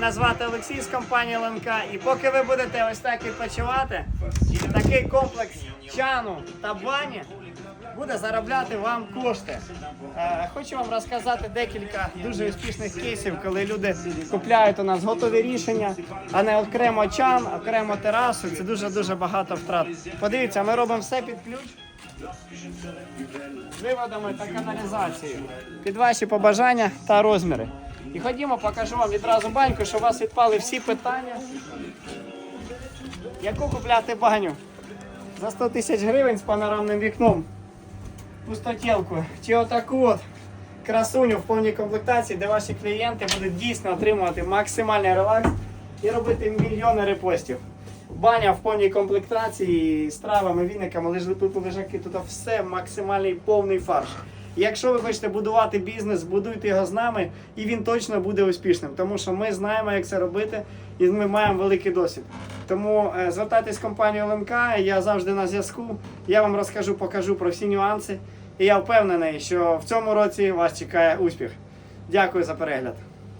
Мене звати Олексій з компанії ЛНК. І поки ви будете ось так відпочивати, такий комплекс чану та бані буде заробляти вам кошти. Е, хочу вам розказати декілька дуже успішних кейсів, коли люди купляють у нас готові рішення, а не окремо чан, окремо терасу. Це дуже дуже багато втрат. Подивіться, ми робимо все під ключ. Виводами та каналізацією під ваші побажання та розміри. І ходімо, покажу вам відразу баньку, щоб у вас відпали всі питання. Яку купляти баню? За 100 тисяч гривень з панорамним вікном. Пустотілку. Чи отаку от красуню в повній комплектації, де ваші клієнти будуть дійсно отримувати максимальний релакс і робити мільйони репостів. Баня в повній комплектації з травами, віниками, тут лежаки, тут все максимальний повний фарш. Якщо ви хочете будувати бізнес, будуйте його з нами, і він точно буде успішним, тому що ми знаємо, як це робити, і ми маємо великий досвід. Тому е, звертайтесь в компанію ЛМК, я завжди на зв'язку. Я вам розкажу, покажу про всі нюанси. І я впевнений, що в цьому році вас чекає успіх. Дякую за перегляд.